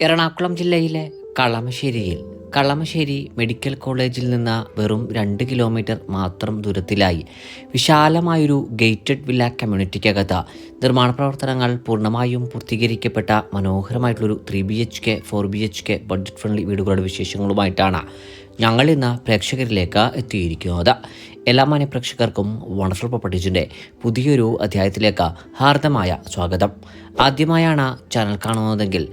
എറണാകുളം ജില്ലയിലെ കളമശ്ശേരിയിൽ കളമശ്ശേരി മെഡിക്കൽ കോളേജിൽ നിന്ന് വെറും രണ്ട് കിലോമീറ്റർ മാത്രം ദൂരത്തിലായി വിശാലമായൊരു ഗേറ്റഡ് വില്ല കമ്മ്യൂണിറ്റിക്കകത്ത് നിർമ്മാണ പ്രവർത്തനങ്ങൾ പൂർണമായും പൂർത്തീകരിക്കപ്പെട്ട മനോഹരമായിട്ടുള്ളൊരു three B H K four B H K budget friendly വീടുകളുടെ വിശേഷങ്ങളുമായിട്ടാണ് ഞങ്ങൾ ഇന്ന് പ്രേക്ഷകരിലേക്ക് എത്തിയിരിക്കുന്നത്. എല്ലാ മാന്യ പ്രേക്ഷകർക്കും വണ്ടർഫുൾ പ്രോപ്പർട്ടീസിന്റെ പുതിയൊരു അധ്യായത്തിലേക്ക് ഹാർദമായ സ്വാഗതം. ആദ്യമായാണ് ചാനൽ കാണുന്നതെങ്കിൽ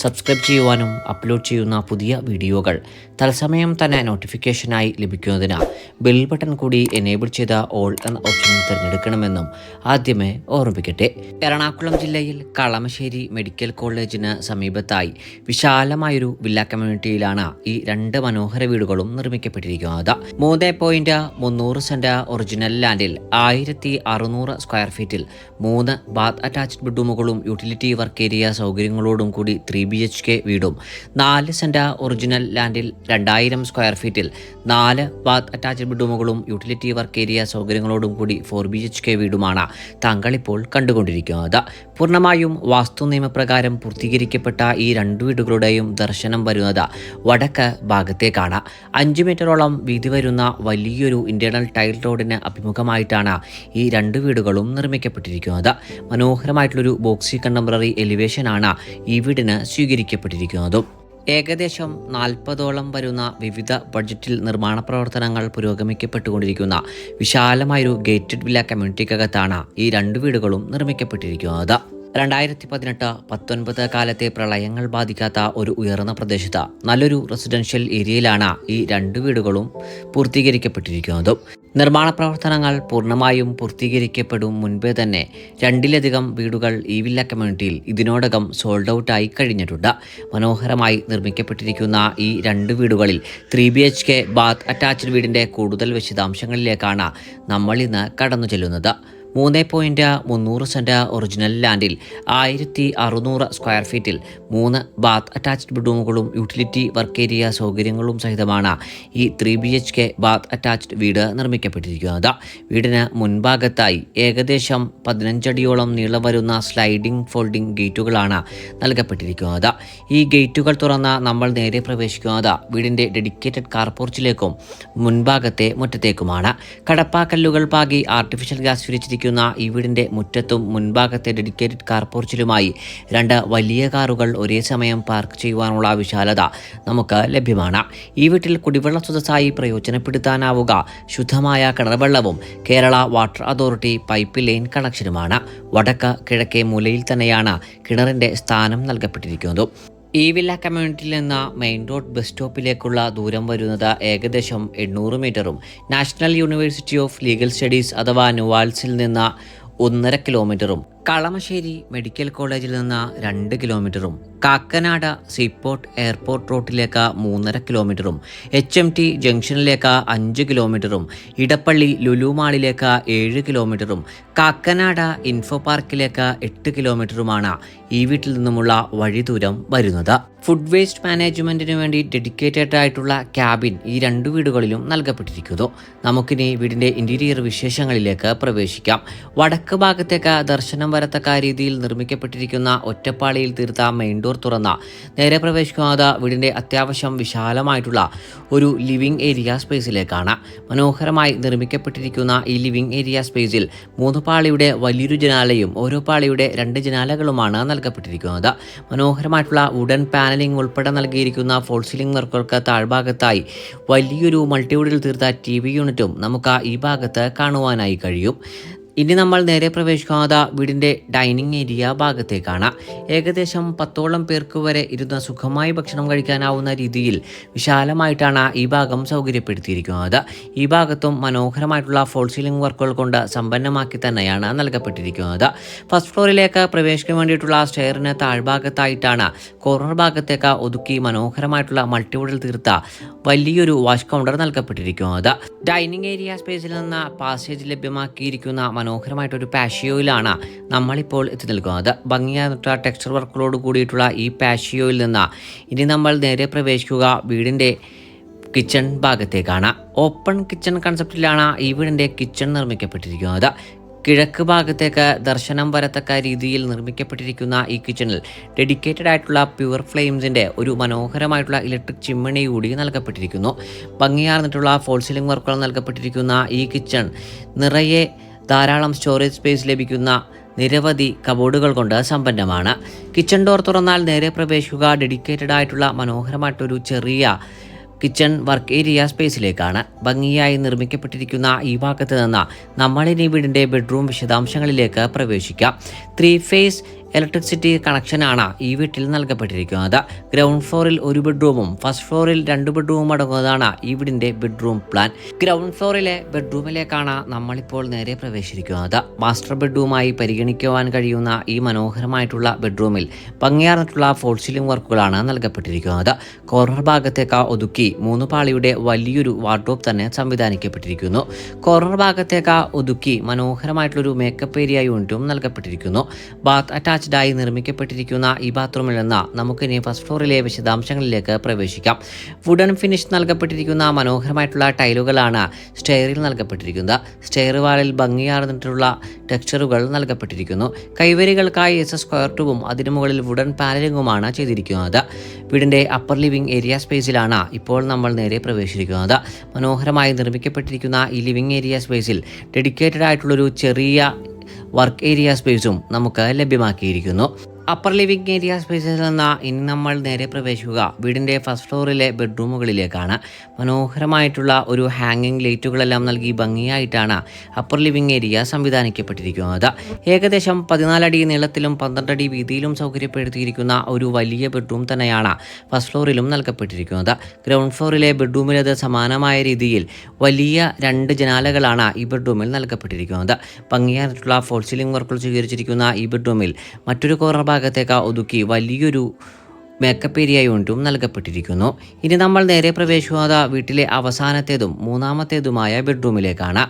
സബ്സ്ക്രൈബ് ചെയ്യുവാനും അപ്ലോഡ് ചെയ്യുന്ന പുതിയ വീഡിയോകൾ തത്സമയം തന്നെ നോട്ടിഫിക്കേഷനായി ലഭിക്കുന്നതിന് ബെൽ ബട്ടൺ കൂടി എനേബിൾ ചെയ്ത ഓൾ എന്ന ഓപ്ഷൻ തിരഞ്ഞെടുക്കണമെന്നും ആദ്യമേ ഓർമ്മിപ്പിക്കട്ടെ. എറണാകുളം ജില്ലയിൽ കളമശ്ശേരി മെഡിക്കൽ കോളേജിന് സമീപത്തായി വിശാലമായൊരു വില്ല കമ്മ്യൂണിറ്റിയിലാണ് ഈ രണ്ട് മനോഹര വീടുകളും നിർമ്മിക്കപ്പെട്ടിരിക്കുന്നത്. മൂന്ന് പോയിന്റ് മുന്നൂറ് സെന്റ് ഒറിജിനൽ ലാൻഡിൽ ആയിരത്തി അറുന്നൂറ് സ്ക്വയർ ഫീറ്റിൽ മൂന്ന് ബാത്ത് അറ്റാച്ച്ഡ് ബെഡ്റൂമുകളും യൂട്ടിലിറ്റി വർക്ക് ഏരിയ സൗകര്യങ്ങളോടും കൂടി ത്രീ ബി എച്ച് കെ വീടും. നാല് സെന്റ് ഒറിജിനൽ ലാൻഡിൽ രണ്ടായിരം സ്ക്വയർ ഫീറ്റിൽ നാല് ബാത്ത് അറ്റാച്ച്ഡ് ബെഡ്റൂമുകളും യൂട്ടിലിറ്റി വർക്ക് ഏരിയ സൗകര്യങ്ങളോടും കൂടി ഫോർ ബി എച്ച് കെ വീടുമാണ് താങ്കളിപ്പോൾ കണ്ടുകൊണ്ടിരിക്കുന്നത്. പൂർണമായും വാസ്തു നിയമപ്രകാരം പൂർത്തീകരിക്കപ്പെട്ട ഈ രണ്ടു വീടുകളുടെയും ദർശനം വരുന്നത് വടക്ക് ഭാഗത്തേക്കാണ്. അഞ്ച് മീറ്ററോളം വീതി വരുന്ന വലിയൊരു ഇന്റേണൽ ടൈൽ റോഡിന് അഭിമുഖമായിട്ടാണ് ഈ രണ്ട് വീടുകളും നിർമ്മിക്കപ്പെട്ടിരിക്കുന്നത്. മനോഹരമായിട്ടുള്ളൊരു ബോക്സി കണ്ടംപററി എലിവേഷനാണ് ഈ വീടിന് സ്വീകരിക്കപ്പെട്ടിരിക്കുന്നതും. ഏകദേശം നാൽപ്പതോളം വരുന്ന വിവിധ ബഡ്ജറ്റിൽ നിർമ്മാണ പ്രവർത്തനങ്ങൾ പുരോഗമിക്കപ്പെട്ടുകൊണ്ടിരിക്കുന്ന വിശാലമായൊരു ഗേറ്റഡ് വില്ല കമ്മ്യൂണിറ്റിക്കകത്താണ് ഈ രണ്ട് വീടുകളും നിർമ്മിക്കപ്പെട്ടിരിക്കുന്നത്. രണ്ടായിരത്തി പതിനെട്ട് പത്തൊൻപത് കാലത്തെ പ്രളയങ്ങൾ ബാധിക്കാത്ത ഒരു ഉയർന്ന പ്രദേശത്ത് നല്ലൊരു റെസിഡൻഷ്യൽ ഏരിയയിലാണ് ഈ രണ്ട് വീടുകളും പൂർത്തീകരിക്കപ്പെട്ടിരിക്കുന്നത്. നിർമ്മാണ പ്രവർത്തനങ്ങൾ പൂർണമായും പൂർത്തീകരിക്കപ്പെടും മുൻപേ തന്നെ രണ്ടിലധികം വീടുകൾ ഈ വില്ല കമ്മ്യൂണിറ്റിയിൽ ഇതിനോടകം സോൾഡ് ഔട്ടായി കഴിഞ്ഞിട്ടുണ്ട്. മനോഹരമായി നിർമ്മിക്കപ്പെട്ടിരിക്കുന്ന ഈ രണ്ട് വീടുകളിൽ three B H K bath attached വീടിന്റെ കൂടുതൽ വിശദാംശങ്ങളിലേക്കാണ് നമ്മൾ ഇന്ന് കടന്നു ചെല്ലുന്നത്. മൂന്ന് പോയിന്റ് മുന്നൂറ് സെന്റ് ഒറിജിനൽ ലാൻഡിൽ ആയിരത്തി അറുന്നൂറ് സ്ക്വയർ ഫീറ്റിൽ മൂന്ന് ബാത്ത് അറ്റാച്ച്ഡ് ബെഡ്റൂമുകളും യൂട്ടിലിറ്റി വർക്ക് ഏരിയ സൗകര്യങ്ങളും സഹിതമാണ് ഈ three B H K bath attached വീട് നിർമ്മിക്കപ്പെട്ടിരിക്കുന്നത്. വീടിന് മുൻഭാഗത്തായി ഏകദേശം പതിനഞ്ചടിയോളം നീളം വരുന്ന സ്ലൈഡിംഗ് ഫോൾഡിംഗ് ഗേറ്റുകളാണ് നൽകപ്പെട്ടിരിക്കുന്നത്. ഈ ഗേറ്റുകൾ തുറന്ന് നമ്മൾ നേരെ പ്രവേശിക്കുന്നത് വീടിന്റെ ഡെഡിക്കേറ്റഡ് കാർപോർച്ചിലേക്കും മുൻഭാഗത്തെ മുറ്റത്തേക്കുമാണ്. കടപ്പാക്കല്ലുകൾ പാകി ആർട്ടിഫിഷ്യൽ ഗ്യാസ് വിരിച്ചിരിക്കുന്ന ഈ വീടിന്റെ മുറ്റത്തും മുൻഭാഗത്തെ ഡെഡിക്കേറ്റഡ് കാർ പോർച്ചിലുമായി രണ്ട് വലിയ കാറുകൾ ഒരേ സമയം പാർക്ക് ചെയ്യുവാനുള്ള വിശാലത നമുക്ക് ലഭ്യമാണ്. ഈ വീട്ടിൽ കുടിവെള്ള സ്രോതസ്സായി പ്രയോജനപ്പെടുത്താനാവുക. ശുദ്ധമായ കിണർവെള്ളവും Kerala water authority pipe line കണക്ഷനുമാണ്. വടക്ക് കിഴക്കേ മൂലയിൽ തന്നെയാണ് കിണറിന്റെ സ്ഥാനം നൽകപ്പെട്ടിരിക്കുന്നത്. ഈ വില്ല കമ്മ്യൂണിറ്റിയിൽ നിന്ന് മെയിൻ റോഡ് ബസ് സ്റ്റോപ്പിലേക്കുള്ള ദൂരം വരുന്നത് ഏകദേശം എണ്ണൂറ് മീറ്ററും. National University of Legal Studies അഥവാ നുവാൽസിൽ നിന്ന് ഒന്നര കിലോമീറ്ററും. കളമശ്ശേരി മെഡിക്കൽ കോളേജിൽ നിന്ന് രണ്ട് കിലോമീറ്ററും കാക്കനാട് സീപോർട്ട് എയർപോർട്ട് റോഡിലേക്ക് മൂന്നര കിലോമീറ്ററും എച്ച് എം ടി ജംഗ്ഷനിലേക്ക് അഞ്ച് കിലോമീറ്ററും ഇടപ്പള്ളി ലുലുമാളിലേക്ക് ഏഴ് കിലോമീറ്ററും കാക്കനാട് ഇൻഫോ പാർക്കിലേക്ക് എട്ട് കിലോമീറ്ററുമാണ് ഈ വീട്ടിൽ നിന്നുമുള്ള വഴി ദൂരം വരുന്നത്. ഫുഡ് വേസ്റ്റ് മാനേജ്മെന്റിന് വേണ്ടി ഡെഡിക്കേറ്റഡ് ആയിട്ടുള്ള ക്യാബിൻ ഈ രണ്ട് വീടുകളിലും നൽകപ്പെട്ടിരിക്കുന്നു. നമുക്കിനി വീടിന്റെ ഇന്റീരിയർ വിശേഷങ്ങളിലേക്ക് പ്രവേശിക്കാം. വടക്ക് ഭാഗത്തേക്ക് ദർശനം വരത്തക്ക രീതിയിൽ നിർമ്മിക്കപ്പെട്ടിരിക്കുന്ന ഒറ്റപ്പാളിയിൽ തീർത്ത മെയിൻ ഡോർ തുറന്ന നേരെ പ്രവേശിക്കുന്നത് വീടിന്റെ അത്യാവശ്യം വിശാലമായിട്ടുള്ള ഒരു ലിവിംഗ് ഏരിയ സ്പേസിലേക്കാണ് മനോഹരമായി നിർമ്മിക്കപ്പെട്ടിരിക്കുന്ന ഈ ലിവിംഗ് ഏരിയ സ്പേസിൽ മൂന്ന് പാളിയുടെ വലിയൊരു ജനാലയും ഓരോ പാളിയുടെ രണ്ട് ജനാലകളുമാണ് നൽകപ്പെട്ടിരിക്കുന്നത്. മനോഹരമായിട്ടുള്ള വുഡൻ പാനലിംഗ് ഉൾപ്പെടെ നൽകിയിരിക്കുന്ന ഫോൾ സീലിംഗ് വർക്കുകൾക്ക് താഴ്ഭാഗത്തായി വലിയൊരു മൾട്ടിവുഡിൽ തീർത്ത ടി വി യൂണിറ്റും നമുക്ക് ഈ ഭാഗത്ത് കാണുവാനായി കഴിയും. ഇനി നമ്മൾ നേരെ പ്രവേശിക്കാതെ വീടിന്റെ ഡൈനിങ് ഏരിയ ഭാഗത്തേക്കാണ്. ഏകദേശം പത്തോളം പേർക്ക് വരെ ഇരുന്ന് സുഖമായി ഭക്ഷണം കഴിക്കാനാവുന്ന രീതിയിൽ വിശാലമായിട്ടാണ് ഈ ഭാഗം സൗകര്യപ്പെടുത്തിയിരിക്കുന്നത്. ഈ ഭാഗത്തും മനോഹരമായിട്ടുള്ള ഫോൾ സീലിംഗ് വർക്കുകൾ കൊണ്ട് സമ്പന്നമാക്കി തന്നെയാണ് നൽകപ്പെട്ടിരിക്കുന്നത്. ഫസ്റ്റ് ഫ്ലോറിലേക്ക് പ്രവേശിക്കാൻ വേണ്ടിയിട്ടുള്ള സ്റ്റെയറിന് താഴ്ഭാഗത്തായിട്ടാണ് കോർണർ ഭാഗത്തേക്ക് ഒതുക്കി മനോഹരമായിട്ടുള്ള മൾട്ടിവുഡിൽ തീർത്ത വലിയൊരു വാഷ് കൗണ്ടർ നൽകപ്പെട്ടിരിക്കുന്നത്. ഡൈനിങ് ഏരിയ സ്പേസിൽ നിന്ന് പാസേജ് ലഭ്യമാക്കിയിരിക്കുന്ന മനോഹരമായിട്ടൊരു പാഷിയോയിലാണ് നമ്മളിപ്പോൾ എത്തി നിൽക്കുന്നത്. ഭംഗിയായിട്ടുള്ള ടെക്സ്ചർ വർക്കുകളോട് കൂടിയിട്ടുള്ള ഈ പാഷിയോയിൽ നിന്ന് ഇനി നമ്മൾ നേരെ പ്രവേശിക്കുക വീടിന്റെ കിച്ചൺ ഭാഗത്തേക്കാണ്. ഓപ്പൺ കിച്ചൺ കൺസെപ്റ്റിലാണ് ഈ വീടിന്റെ കിച്ചൺ നിർമ്മിക്കപ്പെട്ടിരിക്കുന്നത്. കിഴക്ക് ഭാഗത്തേക്ക് ദർശനം വരത്തക്ക രീതിയിൽ നിർമ്മിക്കപ്പെട്ടിരിക്കുന്ന ഈ കിച്ചണിൽ ഡെഡിക്കേറ്റഡ് ആയിട്ടുള്ള പ്യുവർ ഫ്ലെയിംസിന്റെ ഒരു മനോഹരമായിട്ടുള്ള ഇലക്ട്രിക് ചിമ്മിണി കൂടി നൽകപ്പെട്ടിരിക്കുന്നു. ഭംഗിയാർന്നിട്ടുള്ള ഫോൾ സീലിംഗ് വർക്കുകൾ നൽകപ്പെട്ടിരിക്കുന്ന ഈ കിച്ചൺ നിറയെ ധാരാളം സ്റ്റോറേജ് സ്പേസ് ലഭിക്കുന്ന നിരവധി കബോർഡുകൾ കൊണ്ട് സമ്പന്നമാണ്. കിച്ചൺ ഡോർ തുറന്നാൽ നേരെ പ്രവേശിക്കുക ഡെഡിക്കേറ്റഡ് ആയിട്ടുള്ള മനോഹരമായിട്ടൊരു ചെറിയ കിച്ചൺ വർക്ക് ഏരിയ സ്പേസിലേക്കാണ് ഭംഗിയായി നിർമ്മിക്കപ്പെട്ടിരിക്കുന്ന ഈ ഭാഗത്ത് നിന്ന് നമ്മളിനി വീടിന്റെ ബെഡ്റൂം വിശദാംശങ്ങളിലേക്ക് പ്രവേശിക്കാം. ത്രീ ഫേസ് ഇലക്ട്രിസിറ്റി കണക്ഷനാണ് ഈ വീട്ടിൽ നൽകപ്പെട്ടിരിക്കുന്നത്. ഗ്രൗണ്ട് ഫ്ലോറിൽ ഒരു ബെഡ്റൂമും ഫസ്റ്റ് ഫ്ലോറിൽ രണ്ട് ബെഡ്റൂമും അടങ്ങുന്നതാണ് ഈ വീടിന്റെ ബെഡ്റൂം പ്ലാൻ. ഗ്രൗണ്ട് ഫ്ലോറിലെ ബെഡ്റൂമിലേക്കാണ് നമ്മളിപ്പോൾ നേരെ പ്രവേശിക്കുന്നത് മാസ്റ്റർ ബെഡ്റൂമായി പരിഗണിക്കുവാൻ കഴിയുന്ന ഈ മനോഹരമായിട്ടുള്ള ബെഡ്റൂമിൽ ഭംഗിയാർന്നിട്ടുള്ള ഫോൾ സീലിംഗ് വർക്കുകളാണ് നൽകപ്പെട്ടിരിക്കുന്നത്. കോർണർ ഭാഗത്തേക്ക് ഒതുക്കി മൂന്ന് പാളിയുടെ വലിയൊരു വാർഡ്രോബ് തന്നെ സംവിധാനിക്കപ്പെട്ടിരിക്കുന്നു. കോർണർ ഭാഗത്തേക്ക് ഒതുക്കി മനോഹരമായിട്ടുള്ളൊരു മേക്കപ്പ് ഏരിയ യൂണിറ്റും നൽകപ്പെട്ടിരിക്കുന്നു. ബാത്ത് അറ്റാച്ച് അറ്റാച്ച്ഡായി നിർമ്മിക്കപ്പെട്ടിരിക്കുന്ന ഈ ബാത്റൂമിൽ നിന്ന് നമുക്കിനി ഫസ്റ്റ് ഫ്ലോറിലെ വിശദാംശങ്ങളിലേക്ക് പ്രവേശിക്കാം. വുഡൻ ഫിനിഷ് നൽകപ്പെട്ടിരിക്കുന്ന മനോഹരമായിട്ടുള്ള ടൈലുകളാണ് സ്റ്റെയറിൽ നൽകപ്പെട്ടിരിക്കുന്നത്. സ്റ്റെയർ വാളിൽ ഭംഗിയാർന്നിട്ടുള്ള ടെക്സ്ചറുകൾ നൽകപ്പെട്ടിരിക്കുന്നു. കൈവരികൾക്കായി എസ് സ്ക്വയർ ടൂവും അതിനു മുകളിൽ വുഡൻ പാനലിംഗുമാണ് ചെയ്തിരിക്കുന്നത്. വീടിന്റെ അപ്പർ ലിവിംഗ് ഏരിയ സ്പേസിലാണ് ഇപ്പോൾ നമ്മൾ നേരെ പ്രവേശിച്ചിരിക്കുന്നത്. മനോഹരമായി നിർമ്മിക്കപ്പെട്ടിരിക്കുന്ന ഈ ലിവിംഗ് ഏരിയ സ്പേസിൽ ഡെഡിക്കേറ്റഡ് ആയിട്ടുള്ളൊരു ചെറിയ വർക്ക് ഏരിയ സ്പേസും നമുക്ക് ലഭ്യമാക്കിയിരിക്കുന്നു. അപ്പർ ലിവിംഗ് ഏരിയ സ്പേസിൽ നിന്ന് ഇനി നമ്മൾ നേരെ പ്രവേശിക്കുക. വീടിന്റെ ഫസ്റ്റ് ഫ്ലോറിലെ ബെഡ്റൂമുകളിലേക്കാണ് മനോഹരമായിട്ടുള്ള ഒരു ഹാങ്ങിങ് ലൈറ്റുകളെല്ലാം നൽകി ഭംഗിയായിട്ടാണ് അപ്പർ ലിവിംഗ് ഏരിയ സംവിധാനിക്കപ്പെട്ടിരിക്കുന്നത്. ഏകദേശം പതിനാലടി നീളത്തിലും പന്ത്രണ്ടടി വീതിയിലും സൗകര്യപ്പെടുത്തിയിരിക്കുന്ന ഒരു വലിയ ബെഡ്റൂം തന്നെയാണ് ഫസ്റ്റ് ഫ്ലോറിലും നൽകപ്പെട്ടിരിക്കുന്നത്. ഗ്രൗണ്ട് ഫ്ലോറിലെ ബെഡ്റൂമിലത് സമാനമായ രീതിയിൽ വലിയ രണ്ട് ജനാലകളാണ് ഈ ബെഡ്റൂമിൽ നൽകപ്പെട്ടിരിക്കുന്നത്. ഭംഗിയായിട്ടുള്ള ഫോൾ സീലിംഗ് വർക്കുകൾ സ്വീകരിച്ചിരിക്കുന്ന ഈ ബെഡ്റൂമിൽ മറ്റൊരു കോർണർ ഭാഗത്തേക്ക് ഒതുക്കി വലിയൊരു മേക്കപ്പ് ഏരിയ യൂണിറ്റും നൽകപ്പെട്ടിരിക്കുന്നു. ഇനി നമ്മൾ നേരെ പ്രവേശിക്കാതെ വീട്ടിലെ അവസാനത്തേതും മൂന്നാമത്തേതുമായ ബെഡ്റൂമിലേക്കാണ്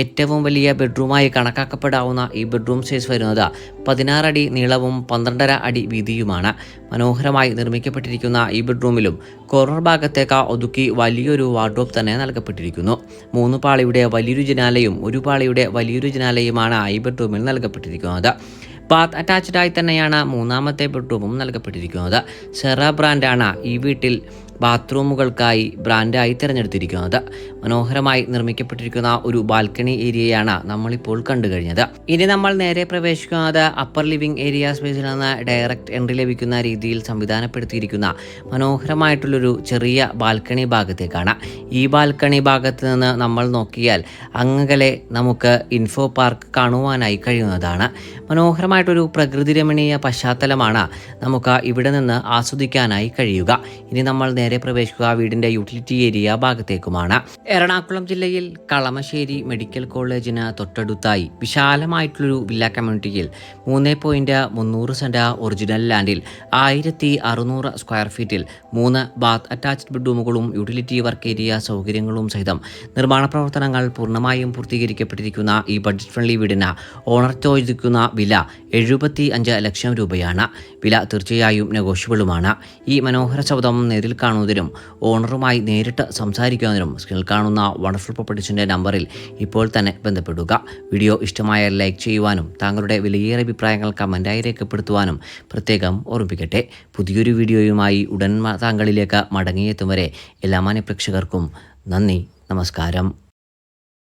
ഏറ്റവും വലിയ ബെഡ്റൂമായി കണക്കാക്കപ്പെടാവുന്ന ഈ ബെഡ്റൂം സൈസ് വരുന്നത് പതിനാറടി നീളവും പന്ത്രണ്ടര അടി വീതിയുമാണ്. മനോഹരമായി നിർമ്മിക്കപ്പെട്ടിരിക്കുന്ന ഈ ബെഡ്റൂമിലും കോർണർ ഭാഗത്തേക്ക് ഒതുക്കി വലിയൊരു വാർഡ്രോബ് തന്നെ നൽകപ്പെട്ടിരിക്കുന്നു. മൂന്ന് പാളിയുടെ വലിയൊരു ജനാലയും ഒരു പാളിയുടെ വലിയൊരു ജനാലയുമാണ് ഈ ബെഡ്റൂമിൽ നൽകപ്പെട്ടിരിക്കുന്നത്. ബാത്ത് അറ്റാച്ച്ഡായി തന്നെയാണ് മൂന്നാമത്തെ ബെഡ്റൂമും നൽകപ്പെട്ടിരിക്കുന്നത്. സെറ ബ്രാൻഡാണ് ഈ വീട്ടിൽ ബാത്റൂമുകൾക്കായി ബ്രാൻഡായി തിരഞ്ഞെടുത്തിരിക്കുന്നത്. മനോഹരമായി നിർമ്മിക്കപ്പെട്ടിരിക്കുന്ന ഒരു ബാൽക്കണി ഏരിയയാണ് നമ്മളിപ്പോൾ കണ്ടു കഴിഞ്ഞത് ഇനി നമ്മൾ നേരെ പ്രവേശിക്കുന്നത് അപ്പർ ലിവിംഗ് ഏരിയ സ്പേസിൽ നിന്ന് ഡയറക്റ്റ് എൻട്രി ലഭിക്കുന്ന രീതിയിൽ സംവിധാനപ്പെടുത്തിയിരിക്കുന്ന മനോഹരമായിട്ടുള്ളൊരു ചെറിയ ബാൽക്കണി ഭാഗത്തേക്കാണ്. ഈ ബാൽക്കണി ഭാഗത്ത് നിന്ന് നമ്മൾ നോക്കിയാൽ അങ്ങകലെ നമുക്ക് ഇൻഫോ പാർക്ക് കാണുവാനായി കഴിയുന്നതാണ്. മനോഹരമായിട്ടൊരു പ്രകൃതി രമണീയ പശ്ചാത്തലമാണ് നമുക്ക് ഇവിടെ നിന്ന് ആസ്വദിക്കാനായി കഴിയുക. ഇനി നമ്മൾ നേരെ പ്രവേശിക്കുക. വീടിന്റെ യൂട്ടിലിറ്റി ഏരിയ ഭാഗത്തേക്കുമാണ്. എറണാകുളം ജില്ലയിൽ കളമശ്ശേരി മെഡിക്കൽ കോളേജിന് തൊട്ടടുത്തായി വിശാലമായിട്ടുള്ളൊരു വില്ല കമ്മ്യൂണിറ്റിയിൽ മൂന്ന് പോയിന്റ് മുന്നൂറ് സെന്റ് ഒറിജിനൽ ലാൻഡിൽ ആയിരത്തി അറുന്നൂറ് സ്ക്വയർ ഫീറ്റിൽ മൂന്ന് ബാത്ത് അറ്റാച്ച്ഡ് ബെഡ്റൂമുകളും യൂട്ടിലിറ്റി വർക്ക് ഏരിയ സൗകര്യങ്ങളും സഹിതം നിർമ്മാണ പ്രവർത്തനങ്ങൾ പൂർണമായും പൂർത്തീകരിക്കപ്പെട്ടിരിക്കുന്ന ഈ ബഡ്ജറ്റ് ഫ്രണ്ട്ലി വീടിന് ഓണർ ചോദിക്കുന്ന വില എഴുപത്തി അഞ്ച് ലക്ഷം രൂപയാണ്. വില തീർച്ചയായും നെഗോഷ്യബിളുമാണ് ഈ മനോഹര ശബ്ദം നേരിൽ കാണുന്നതിനും ഓണറുമായി നേരിട്ട് സംസാരിക്കുന്നതിനും സ്ക്രീനിൽ കാണുന്ന വണ്ടർഫുൾ പ്രോപ്പർട്ടീസിന്റെ നമ്പറിൽ ഇപ്പോൾ തന്നെ ബന്ധപ്പെടുക. വീഡിയോ ഇഷ്ടമായ ലൈക്ക് ചെയ്യുവാനും താങ്കളുടെ വിലയേറെ അഭിപ്രായങ്ങൾ കമന്റായി രേഖപ്പെടുത്തുവാനും പ്രത്യേകം ഓർമ്മിപ്പിക്കട്ടെ. പുതിയൊരു വീഡിയോയുമായി ഉടൻ താങ്കളിലേക്ക് മടങ്ങിയെത്തും വരെ എല്ലാ മാന്യ പ്രേക്ഷകർക്കും നന്ദി നമസ്കാരം.